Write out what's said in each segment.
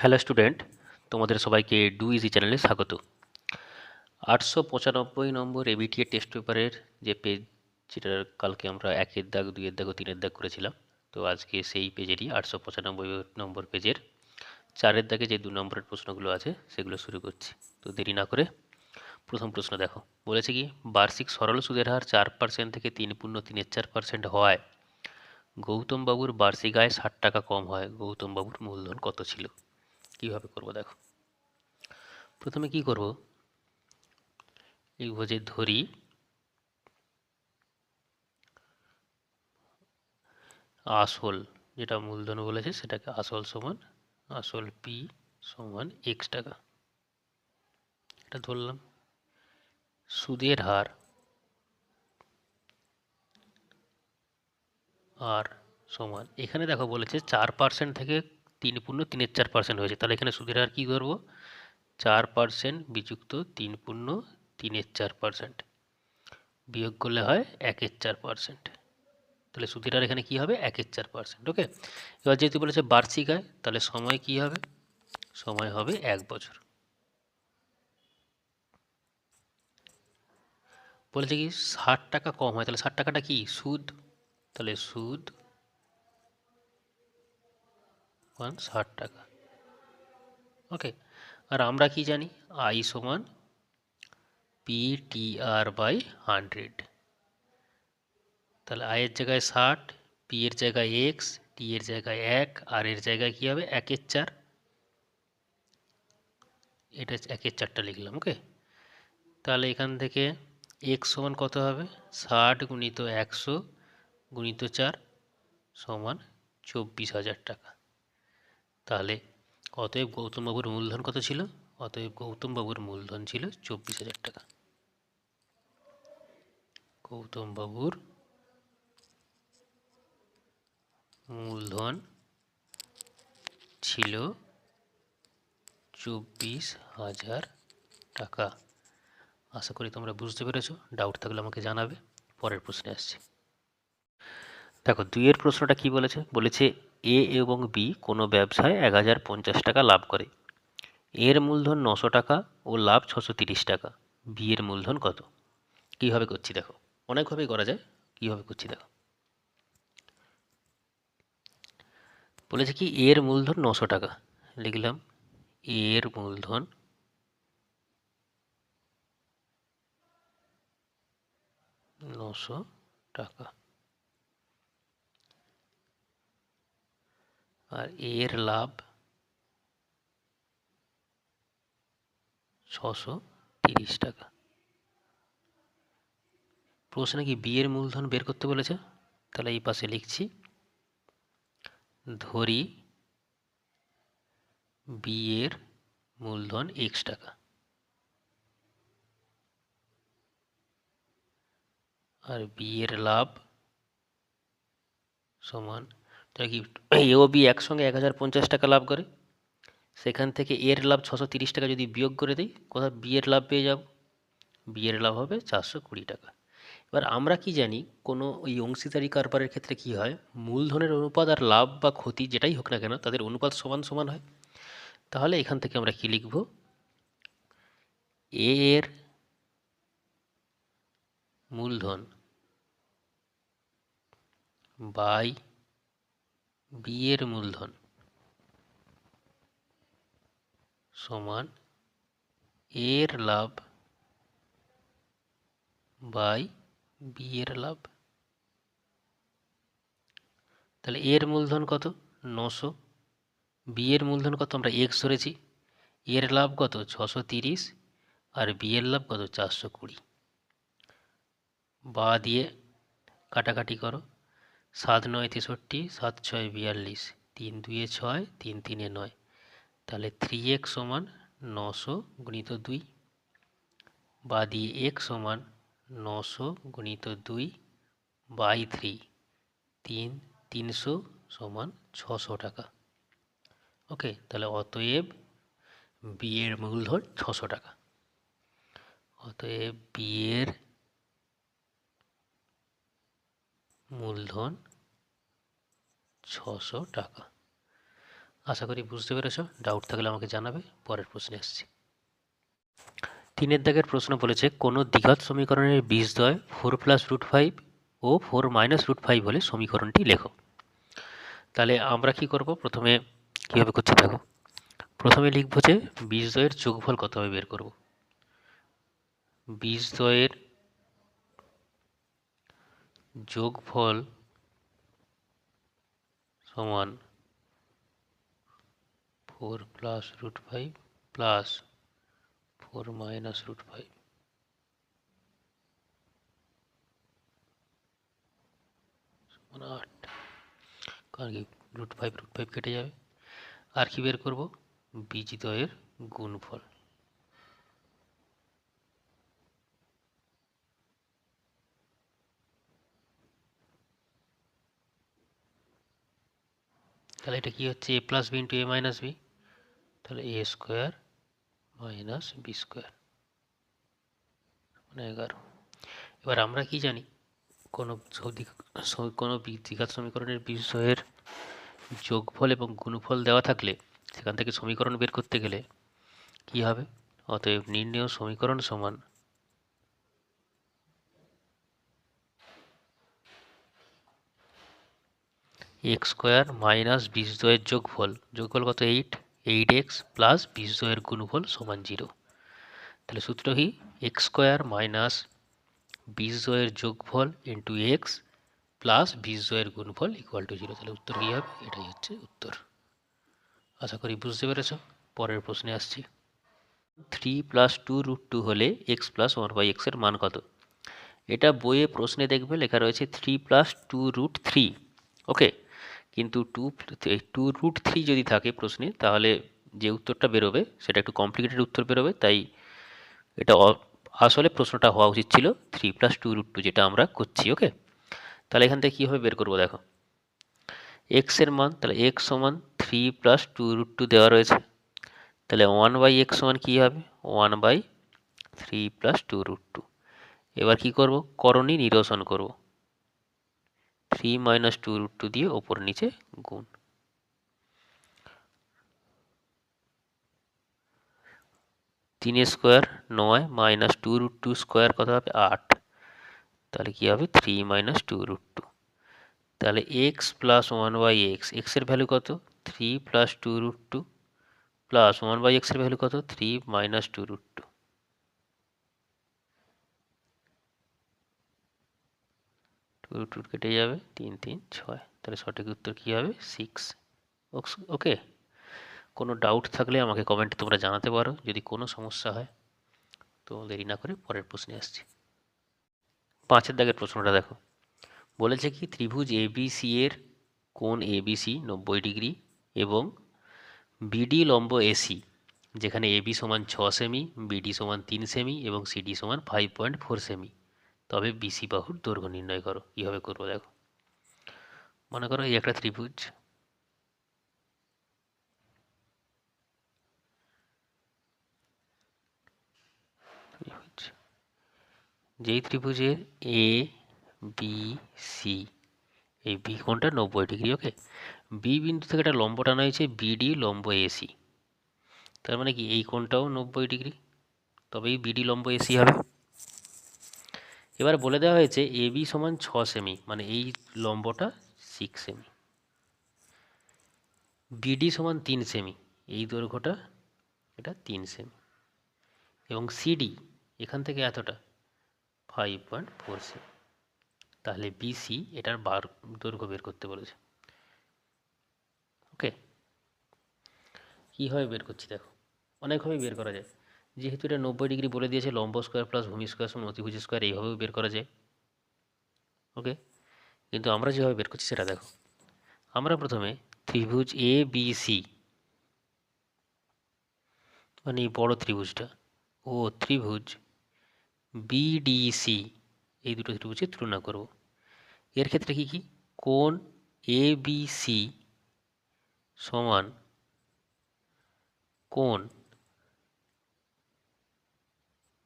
Hello student, তোমাদের সবাইকে do easy চ্যানেলে স্বাগত। আটশো পঁচানব্বই নম্বর এবিটিএ টেস্ট পেপারের যে পেজ যেটা কালকে আমরা একের দাগ, দুইয়ের দাগ তিনের দাগ করেছিলাম, তো আজকে সেই পেজেরই আটশো পঁচানব্বই নম্বর পেজের চারের দাগে যে দু নম্বরের প্রশ্নগুলো আছে, সেগুলো শুরু করছি। তো দেরি না করে প্রথম প্রশ্ন দেখো। বলেছে কি, বার্ষিক সরল সুদের হার চার পার্সেন্ট থেকে তিন পূর্ণ তিনের চার পার্সেন্ট হওয়ায় গৌতমবাবুর বার্ষিক আয় ষাট টাকা কম হয়। গৌতমবাবুর মূলধন কত ছিল? কীভাবে করব, দেখো। প্রথমে কি করব? লিখব যে ধরি। আসল, যেটা মূলধন বলেছে, সেটাকে আসল সমান, আসল পি সমান এক্স টাকা। এটা ধরলাম। সুদের হার, আর সমান, এখানে দেখো বলেছে চার পার্সেন্ট থেকে তিন পূর্ণ তিনের চার পার্সেন্ট হয়েছে। তাহলে এখানে সুদের হার কী করব? চার পার্সেন্ট বিযুক্ত তিন পূর্ণ তিনের চার পার্সেন্ট বিয়োগ করলে হয় একের চার পার্সেন্ট তাহলে সুদের হার এখানে কী হবে? একের চার পার্সেন্ট ওকে এবার যেহেতু বলেছে বার্ষিক আয়, তাহলে সময় কী হবে? সময় হবে এক বছর। বলেছে কি, ষাট টাকা কম হয়, তাহলে ষাট টাকাটা কি? সুদ। তাহলে সুদ ওয়ান ষাট টাকা। ওকে আর আমরা কি জানি? আই সমান P T R by hundred তাহলে আয়ের জায়গায় ষাট পি এর জায়গায় এক্স টি এর জায়গায় এক আর এর জায়গায় কী হবে? একের চার। এটা একের চারটা লিখলাম ওকে তাহলে এখান থেকে এক্স সমান কত হবে? ষাট গুণিত একশো গুণিত চার সমান চব্বিশ হাজার টাকা। তাহলে অতএব গৌতমবাবুর মূলধন কত ছিল? অতএব গৌতমবাবুর মূলধন ছিল চব্বিশ হাজার টাকা। গৌতমবাবুর মূলধন ছিল চব্বিশ হাজার টাকা। আশা করি তোমরা বুঝতে পেরেছ ডাউট থাকলে আমাকে জানাবে, পরের প্রশ্নে আসছি। দেখো, দুইয়ের প্রশ্নটা কি বলেছে? বলেছে এ এবং বি কোনো ব্যবসায় এক হাজার পঞ্চাশ টাকা লাভ করে। এর মূলধন নশো টাকা ও লাভ ছশো তিরিশ টাকা। বি এর মূলধন কত? কীভাবে করছি দেখো। অনেকভাবেই করা যায়। কীভাবে করছি দেখো। বলেছে কি এর মূলধন নশো টাকা। লিখলাম এর মূলধন নশো টাকা। আর এর লাভ ছশো তিরিশ টাকা। প্রশ্নে কি বিয়ের মূলধন বের করতে বলেছে? তাহলে এই পাশে লিখছি, ধরি বিয়ের মূলধন এক্স টাকা। আর বিয়ের লাভ সমান তাহলে কি এ ও বি একসঙ্গে এক হাজার পঞ্চাশ টাকা লাভ করে। সেখান থেকে এর লাভ ছশো তিরিশ টাকা যদি বিয়োগ করে দিই কোথাও বিয়ের লাভ পেয়ে যাব? বিয়ের লাভ হবে চারশো কুড়ি টাকা। এবার আমরা কি জানি, কোনো ওই অংশীদারি কারবারের ক্ষেত্রে কি হয়? মূলধনের অনুপাত আর লাভ বা ক্ষতি যেটাই হোক না কেন, তাদের অনুপাত সমান সমান হয়। তাহলে এখান থেকে আমরা কি লিখব? এর মূলধন বাই বি এর মূলধন সমান এর লাভ বাই বি এর লাভ। তাহলে এর মূলধন কত? নশো। বি এর মূলধন কত? আমরা এক্স ধরেছি। এর লাভ কত? ছশো তিরিশ। আর বি এর লাভ কত? চারশো কুড়ি। বা দিয়ে কাটাকাটি করো। সাত নয় তেষট্টি, সাত ছয় বিয়াল্লিশ, তিন দুয়ে ছয়, তিন তিনে নয়। তাহলে থ্রি এক্স সমান নশো গুণিত দুই। বা দিয়ে এক্স সমান নশো গুণিত দুই বাই থ্রি তিন তিনশো সমান ছশো টাকা। ওকে, তাহলে অতএব বিয়ের মূলধন ছশো টাকা। অতএব বিয়ের মূলধন ছশো টাকা। আশা করি বুঝতে পেরেছ ডাউট থাকলে আমাকে জানাবে, পরের প্রশ্নে আসছি। তিনের দাগের প্রশ্ন বলেছে, কোনো দ্বিঘাত সমীকরণের বীজদ্বয় ফোর প্লাস রুট ফাইভ ও ফোর মাইনাস রুট ফাইভ হলে সমীকরণটি লেখো। তাহলে আমরা কি করব? প্রথমে কীভাবে করছি দেখো। প্রথমে লিখব যে বীজদ্বয়ের যোগফল কত হবে বের করব? বীজদ্বয়ের যোগফল সমান four plus root five plus four minus root five সমান আট। কারণ কি? রুট ফাইভ রুট ফাইভ কেটে যাবে। আর কি বের করব? বীজদ্বয়ের গুণফল। তাহলে এটা কি হচ্ছে? A plus B into A minus B তাহলে A square minus B square মানে এগারো। এবার আমরা কি জানি? কোনো কোনো দ্বিঘাত সমীকরণের বিষয়ের যোগফল এবং গুণফল দেওয়া থাকলে, সেখান থেকে সমীকরণ বের করতে গেলে কি হবে? অতএব নির্ণেয় সমীকরণ সমান এক্স স্কোয়ার মাইনাস বীজদ্বয়ের যোগফল যোগফল কত? এইট এইট এক্স প্লাস বীজদ্বয়ের গুণফল সমান জিরো। তাহলে সূত্র কি? এক্স স্কোয়ার মাইনাস বীজদ্বয়ের যোগফল ইন্টু এক্স প্লাস বীজদ্বয়ের গুণফল ইকুয়াল টু জিরো তাহলে উত্তর কী হবে? এটাই হচ্ছে উত্তর। আশা করি বুঝতে পেরেছ? পরের প্রশ্নে আসছি। Three plus two root two হলে এক্স প্লাস ওয়ান বাই এক্সের মান কত? এটা বইয়ে প্রশ্নে দেখবে লেখা রয়েছে three plus two root three. Okay কিন্তু টু টু রুট থ্রি যদি থাকে প্রশ্নে, তাহলে যে উত্তরটা বেরোবে, সেটা একটু কমপ্লিকেটেড উত্তর বেরোবে, তাই এটা আসলে প্রশ্নটা হওয়া উচিত ছিল three plus two root two যেটা আমরা করছি ওকে তাহলে এখান থেকে কীভাবে বের করব দেখো? এক্সের মান, তাহলে এক্স সমান three plus two root two দেওয়া রয়েছে। তাহলে ওয়ান বাই এক্স সমান কী হবে? One by three plus two root two এবার কী করব? করণী নিরসন করব। Three minus two root two দিয়ে ওপর নিচে গুণ। তিন স্কোয়ার নয় minus two root two square কত হবে? আট। তাহলে কী হবে? Three minus two root two তাহলে X plus one by X এক্সের ভ্যালু কত? Three plus two root two plus one by এক্সের ভ্যালু কত? Three minus two root two root কেটে যাবে। তিন তিন, ছয়। তাহলে সঠিক উত্তর কী হবে? সিক্স ওকে কোনো ডাউট থাকলে আমাকে কমেন্টে তোমরা জানাতে পারো। যদি কোনো সমস্যা হয়, তো দেরি না করে পরের প্রশ্নে আসছি। পাঁচের দাগের প্রশ্নটা দেখো। বলেছে কি, ত্রিভুজ এবিসি এর কোণ এবিসি নব্বই ডিগ্রি এবং বিডি লম্ব এসি যেখানে এবি সমান ছ সেমি বিডি সমান তিন সেমি এবং সিডি সমান ফাইভ পয়েন্ট ফোর সেমি। তবে বিসি বাহুর দৈর্ঘ্য নির্ণয় করো। কীভাবে করব দেখো। মনে করো এই একটা ত্রিভুজ। যেই ত্রিভুজের এ বি সি এই বি কোণটা নব্বই ডিগ্রি ওকে বি বিন্দু থেকে একটা লম্ব টানা হয়েছে বিডি লম্ব এসি তার মানে কি, এই কোণটাও নব্বই ডিগ্রি, তবেই বিডি লম্ব এসি হবে। এবার বলে দেওয়া হয়েছে এ বি সমান ছ সেমি মানে এই লম্বটা সিক্স সেমি বিডি সমান তিন সেমি এই দৈর্ঘ্যটা এটা তিন সেমি এবং সিডি এখান থেকে এতটা ফাইভ পয়েন্ট ফোর সেমি তাহলে বিসি এটার বার, দৈর্ঘ্য বের করতে বলেছে। ওকে কীভাবে বের করছি দেখো? অনেকভাবে বের করা যায়। যেহেতু এটা নব্বই ডিগ্রি বলে দিয়েছে, লম্ব স্কোয়ার প্লাস ভূমি স্কোয়ার সমান অতিভুজ স্কোয়ার এইভাবেও বের করা যায়। ওকে কিন্তু আমরা যেভাবে বের করছি সেটা দেখো। আমরা প্রথমে ত্রিভুজ এ বি সি মানে এই বড় ত্রিভুজটা, ও ত্রিভুজ বিডিসি এই দুটো ত্রিভুজের তুলনা করব। এর ক্ষেত্রে কি কি? কোণ এ বি সি সমান কোণ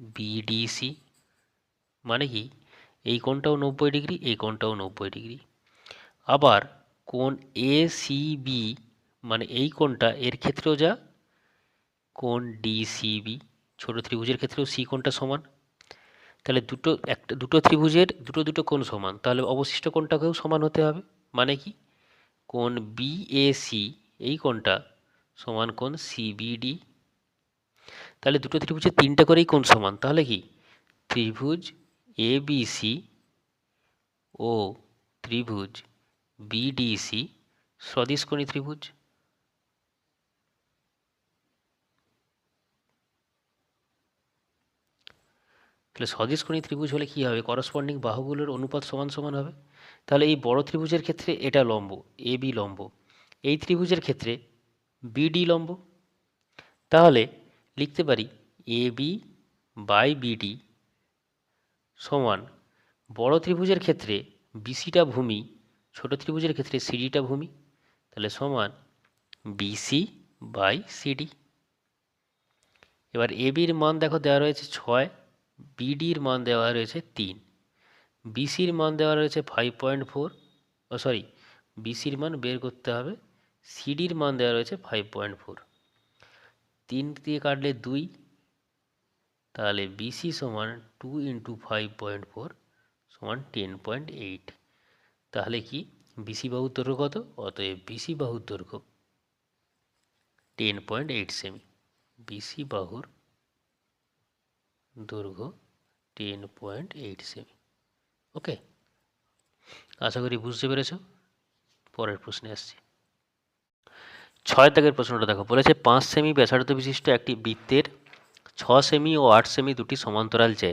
বিডিসি মানে কি? এই কোণটাও নব্বই ডিগ্রি, এই কোণটাও নব্বই ডিগ্রি। আবার কোণ এ সি বি মানে এই কোণটা, এর ক্ষেত্রেও যা? কোণ ডিসিবি ছোট ত্রিভুজের ক্ষেত্রেও সি কোণটা সমান। তাহলে দুটো, একটা, দুটো ত্রিভুজের দুটো দুটো কোণ সমান। তাহলে অবশিষ্ট কোণটাকেও সমান হতে হবে। মানে কি? কোণ বিএসি এই কোণটা সমান কোণ সিবিডি তাহলে দুটো ত্রিভুজের তিনটা করেই কোণ সমান? তাহলে কি? ত্রিভুজ এ বিসি ও ত্রিভুজ বিডিসি সদিশকোণী ত্রিভুজ। তাহলে সদিশকোণী ত্রিভুজ হলে কি হবে? করসপন্ডিং বাহুগুলোর অনুপাত সমান সমান হবে। তাহলে এই বড় ত্রিভুজের ক্ষেত্রে এটা লম্ব, এ বি লম্ব। এই ত্রিভুজের ক্ষেত্রে বিডি লম্ব। তাহলে লিখতে পারি এ বি বাই বিডি সমান বড় ত্রিভুজের ক্ষেত্রে বিসিটা ভূমি, ছোট ত্রিভুজের ক্ষেত্রে সিডিটা ভূমি, তাহলে সমান বিসি বাই সিডি এবার এ বির মান দেখো দেওয়া রয়েছে ছয় বিডির মান দেওয়া রয়েছে তিন বিসির মান দেওয়া রয়েছে ফাইভ পয়েন্ট ফোর ও সরি বিসির মান বের করতে হবে সিডির মান দেওয়া রয়েছে ফাইভ পয়েন্ট ফোর তিন দিয়ে কাটলে দুই, তাহলে বিসি সমান two into five point four সমান টেন পয়েন্ট এইট তাহলে কি? বিসি বাহুর দৈর্ঘ্য কত? অতএব বিসি বাহুর দৈর্ঘ্য টেন পয়েন্ট এইট সেমি বিসি বাহুর দৈর্ঘ্য টেন পয়েন্ট এইট সেমি ওকে আশা করি বুঝতে পেরেছ? পরের প্রশ্নে আসছি। ছয় দাগের প্রশ্নটা দেখো। বলেছে, পাঁচ সেমি ব্যাসার্ধ বিশিষ্ট একটি বৃত্তের ছ সেমি ও আট সেমি দুটি সমান্তরাল জ্যা।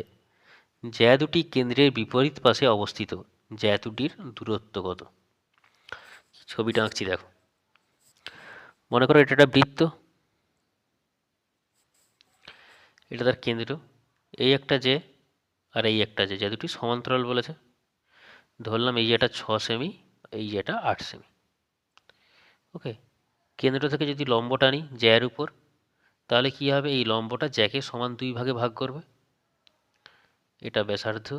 জ্যা দুটি কেন্দ্রের বিপরীত পাশে অবস্থিত। জ্যা দুটির দূরত্ব কত ছবিটা আঁকছি দেখো। মনে করো এটা একটা বৃত্ত। এটা তার কেন্দ্র। এই একটা যে আর এই একটা যে যে দুটি সমান্তরাল বলেছে। ধরলাম এই যেটা ছ সেমি, এই যেটা আট সেমি। ওকে। কেন্দ্র থেকে যদি লম্ব টানি জ্যায়ের উপর, তাহলে কি হবে? এই লম্বটা জ্যাকে সমান দুই ভাগে ভাগ করবে। এটা ব্যাসার্ধ,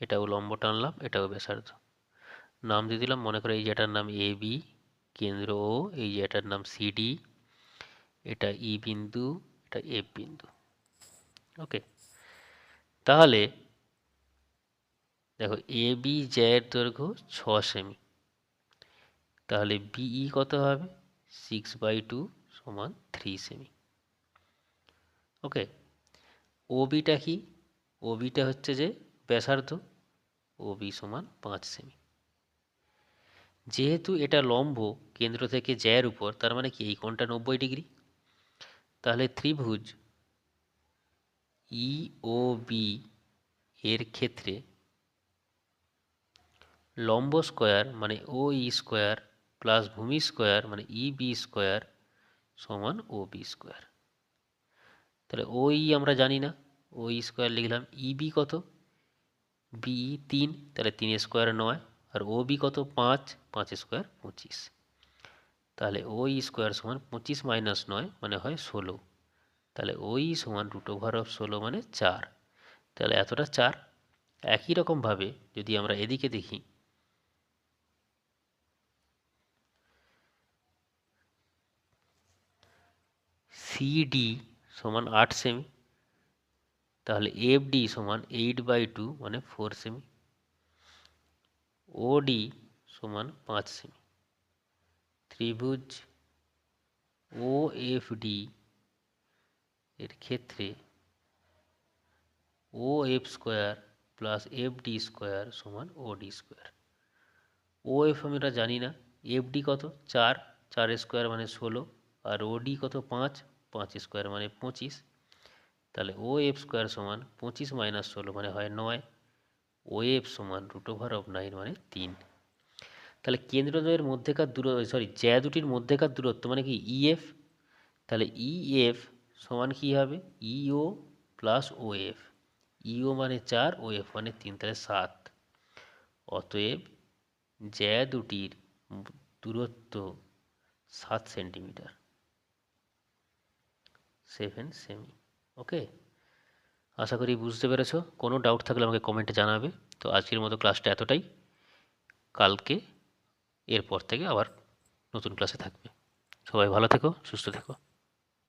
এটাও লম্ব টানলাম এটাও ব্যাসার্ধ। নাম দিয়ে দিলাম, মনে করো এই যেটার নাম এ বি, কেন্দ্র ও, এই যেটার নাম সিডি এটা ই বিন্দু, এটা এফ বিন্দু। ওকে, তাহলে দেখো এ বি জ্যায়ের দৈর্ঘ্য ছ সেমি। তাহলে বিই কত হবে? সিক্স বাই টু সমান থ্রি সেমি ওকে ওবিটা কি? ওবিটা হচ্ছে যে ব্যাসার্ধ ওবি সমান পাঁচ সেমি যেহেতু এটা লম্ব কেন্দ্র থেকে জ্যায়ের উপর, তার মানে কি? এই কোণটা নব্বই ডিগ্রি। তাহলে ত্রিভুজ ই ও বি এর ক্ষেত্রে লম্ব স্কোয়ার মানে ও ই স্কোয়ার প্লাস ভূমি স্কোয়ার মানে ই বি স্কোয়ার সমান ও বি স্কোয়ার তাহলে ও ই আমরা জানি না। ও ই স্কোয়ার লিখলাম ই বি কত? বি তিন, তাহলে তিন স্কোয়ার নয়। আর ও বি কত? পাঁচ পাঁচ স্কোয়ার পঁচিশ। তাহলে ও ই স্কোয়ার সমান পঁচিশ মাইনাস নয় মানে হয় ষোলো। তাহলে ওই সমান রুট ওভার অফ ষোলো মানে চার। তাহলে এতটা চার। একই রকমভাবে যদি আমরা এদিকে দেখি সিডি সমান আট সেমি তাহলে এফ ডি সমান এইট বাই টু মানে ফোর সেমি ওডি সমান পাঁচ সেমি ত্রিভুজ ও এফ ডি এর ক্ষেত্রে O F square plus F D square সমান ও স্কোয়ার ও আমরা জানি না এফ ডি কত? চার চার স্কোয়ার মানে ষোলো, আর ও ডি কত? পাঁচ পাঁচ স্কোয়ার মানে পঁচিশ। তাহলে ও এফ স্কোয়ার সমান পঁচিশ মাইনাস ষোলো মানে হয় নয়। ও এফ সমান রুট ওভার অফ নাইন মানে তিন। তাহলে কেন্দ্রদ্বয়ের মধ্যেকার দূর সরি জ্যা দুটির মধ্যেকার দূরত্ব মানে কি? ইএফ তাহলে ইএফ সমান কী হবে? ইও প্লাস ও এফ। ইও মানে চার, ও এফ মানে তিন, তাহলে সাত। অতএব জ্যা দুটির দূরত্ব সাত সেন্টিমিটার। সেভেন সেমি ওকে আশা করি বুঝতে পেরেছ। কোনো ডাউট থাকলে আমাকে কমেন্টে জানাবে। তো আজকের মতো ক্লাসটা এতটাই। কালকে, এরপর থেকে আবার নতুন ক্লাসে থাকবে। সবাই ভালো থেকো, সুস্থ থেকো।